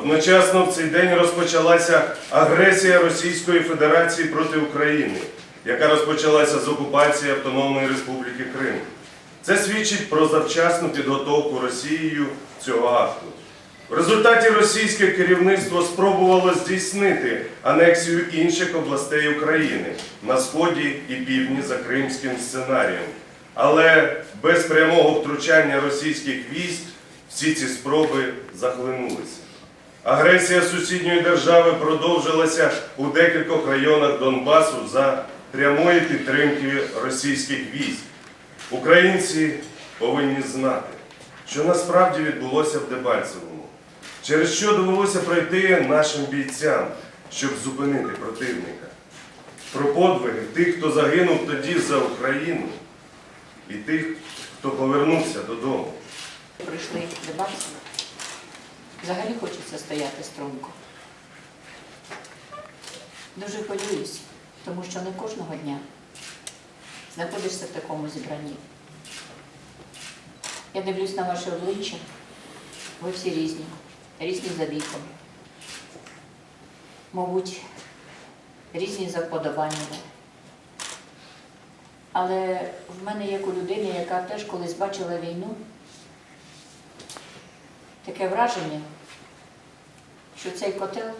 Одночасно в цей день розпочалася агресія Російської Федерації проти України, яка розпочалася з окупації Автономної Республіки Крим. Це свідчить про завчасну підготовку Росією цього акту. В результаті російське керівництво спробувало здійснити анексію інших областей України на сході і півдні за кримським сценарієм. Але без прямого втручання російських військ всі ці спроби захлинулися. Агресія сусідньої держави продовжилася у декількох районах Донбасу за прямої підтримки російських військ. Українці повинні знати, що насправді відбулося в Дебальцевому, через що довелося пройти нашим бійцям, щоб зупинити противника. Про подвиги тих, хто загинув тоді за Україну, і тих, хто повернувся додому. Прийшли Дебальцево. Взагалі хочеться стояти струнко. Дуже хвилююсь, тому що не кожного дня знаходишся в такому зібранні. Я дивлюсь на ваше обличчя. Ви всі різні, різні за віком. Мабуть, різні за вподобаннями. Але в мене як у людини, яка теж колись бачила війну, таке враження, що цей котел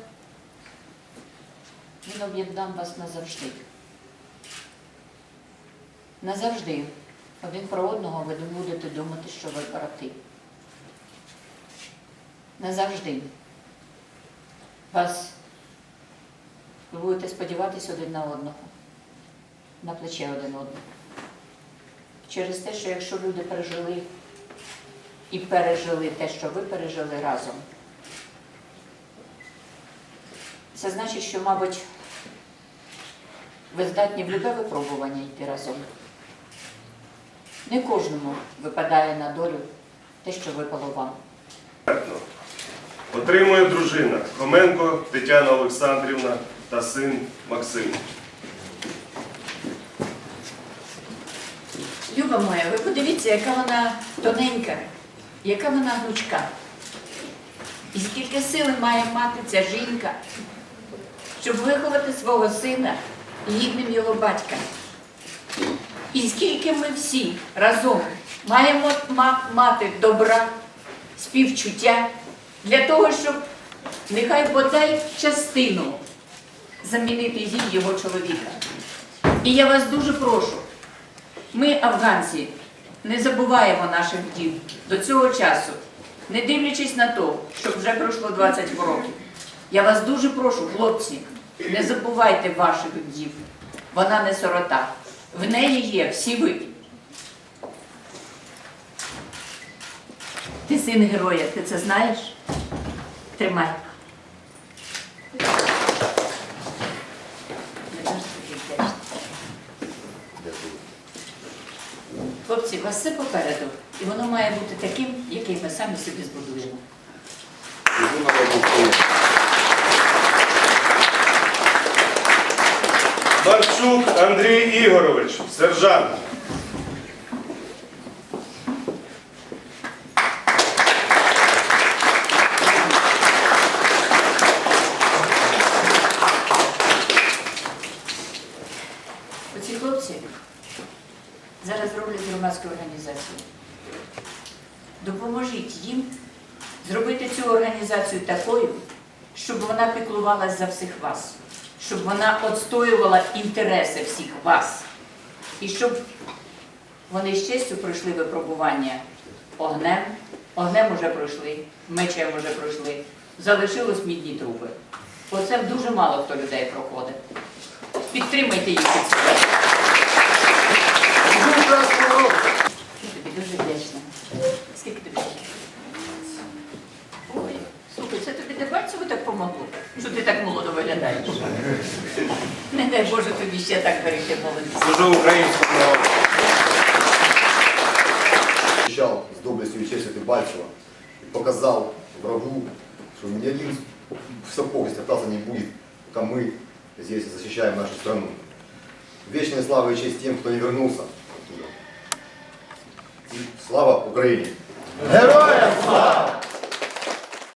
він об'єднав вас назавжди. Назавжди один про одного ви будете думати, що ви брати. Назавжди. Вас ви будете сподіватися один на одного, на плече один одного. Через те, що якщо люди пережили і пережили те, що ви пережили разом. Це значить, що, мабуть, ви здатні в любе випробування йти разом. Не кожному випадає на долю те, що випало вам. Отримує дружина Хоменко Тетяна Олександрівна та син Максим. Люба моя, ви подивіться, яка вона тоненька, яка вона гнучка. І скільки сили має мати ця жінка, щоб виховати свого сина гідним його батька. І скільки ми всі разом маємо мати добра, співчуття для того, щоб нехай бодай частину замінити їй його чоловіка. І я вас дуже прошу, ми, афганці, не забуваємо наших дів до цього часу, не дивлячись на те, що вже пройшло 20 років. Я вас дуже прошу, хлопці, не забувайте ваших дів. Вона не сирота. В неї є всі ви. Ти син героя, ти це знаєш? Тримай. Не можеш таких теж. Хлопці, у вас все попереду, і воно має бути таким, який ми самі собі збудуємо. Барчук Андрій Ігорович, сержант. Роблять громадську організацію. Допоможіть їм зробити цю організацію такою, щоб вона піклувалась за всіх вас, щоб вона відстоювала інтереси всіх вас. І щоб вони з честю пройшли випробування огнем, огнем уже пройшли, мечем уже пройшли, залишилось мідні труби. Оце дуже мало хто людей проходить. Підтримайте їх під себе. ти так молодо виглядаєш. Не дай Боже тобі ще так берегти молодість. Служу українському народу. защищал с доблестью и честью Дебальцева и показал врагу, что ни один в сапог здесь остался не будет, пока мы здесь защищаем нашу страну. Вечная слава и честь тем, кто не вернулся оттуда. И слава Украине! Героям слава!